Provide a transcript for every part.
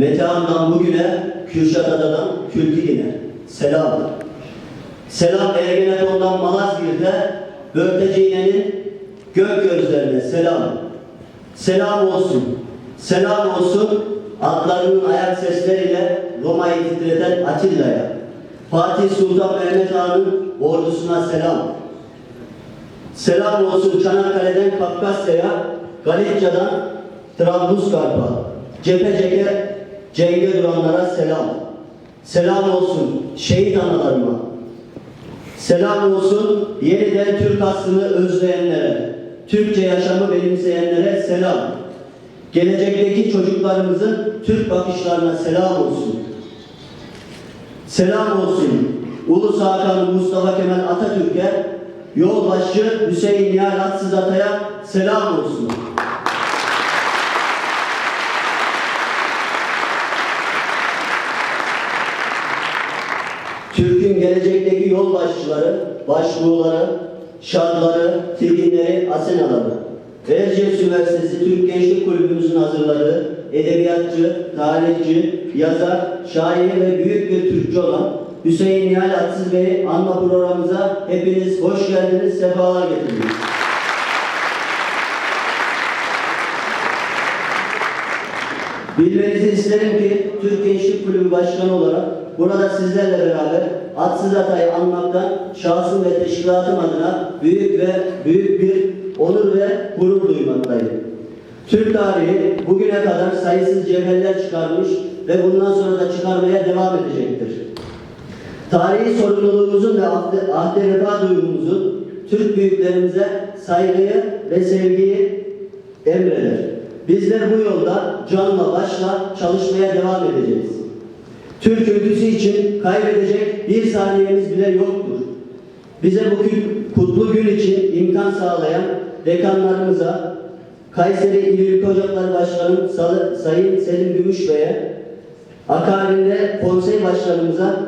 Metehan'dan bugüne, Kürşat Adadan Külkiline. Selam. Selam Ergenekon'dan Malazgirt'e, Börteciğne'nin gök gözlerine selam. Selam olsun. Selam olsun atlarının ayak sesleriyle Roma'yı titreten Atilla'ya. Fatih Sultan Mehmet Han'ın ordusuna selam. Selam olsun Çanakkale'den Kafkasya'ya, Galicia'dan Trablusgarp'a, cephe cephe cenge duranlara selam. Selam olsun şehit analarıma. Selam olsun yeniden Türk aslını özleyenlere, Türkçe yaşamı benimseyenlere selam. Gelecekteki çocuklarımızın Türk bakışlarına selam olsun. Selam olsun Ulus Hakan Mustafa Kemal Atatürk'e, yolbaşı Hüseyin Yar Atsız Atay'a selam olsun. Türk'ün gelecekteki yol başçıları, başbuğları, şadları, tilginleri, asenaları. Erciyes Üniversitesi Türk Gençlik Kulübümüzün hazırladığı edebiyatçı, tarihçi, yazar, şair ve büyük bir Türkçü olan Hüseyin Nihal Atsız Bey'i anma programımıza hepiniz hoş geldiniz, sefalar getirdiniz. Bilmenizi isterim ki Türk Gençlik Kulübü Başkanı olarak burada sizlerle beraber Atsız Atay'ı anmaktan şahsım ve teşkilatım adına büyük ve büyük bir onur ve gurur duymaktayım. Türk tarihi bugüne kadar sayısız cevherler çıkarmış ve bundan sonra da çıkarmaya devam edecektir. Tarihi sorumluluğumuzun ve ahde vefa duygumuzun Türk büyüklerimize saygıyı ve sevgiyi emreder. Bizler bu yolda canla başla çalışmaya devam edeceğiz. Türk ülküsü için kaybedecek bir saniyemiz bile yoktur. Bize bu kü- kutlu gün için imkan sağlayan dekanlarımıza, Kayseri İl Ülke Ocakları Başkanı Sayın Selim Gümüşbey'e, akabinde konsey başkanımıza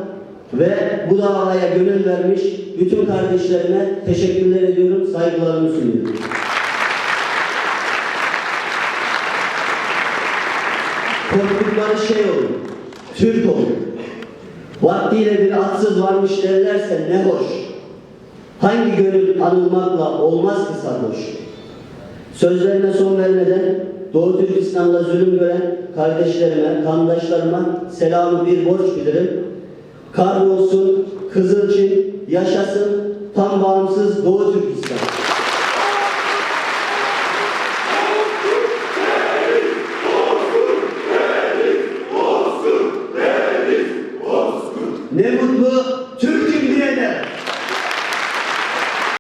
ve bu davaya gönül vermiş bütün kardeşlerime teşekkürler ediyorum, saygılarımı sunuyorum. korktukları şey olur. Türk olur. Vaktiyle bir atsız varmış derlerse ne hoş. Hangi gönül anılmakla olmaz ki sarhoş. Sözlerine son vermeden Doğu Türkistan'da zulüm gören kardeşlerime, kandaşlarıma selamı bir borç bilirim. Kahrolsun, Kızılçin, yaşasın tam bağımsız Doğu Türkistan. Ne mutlu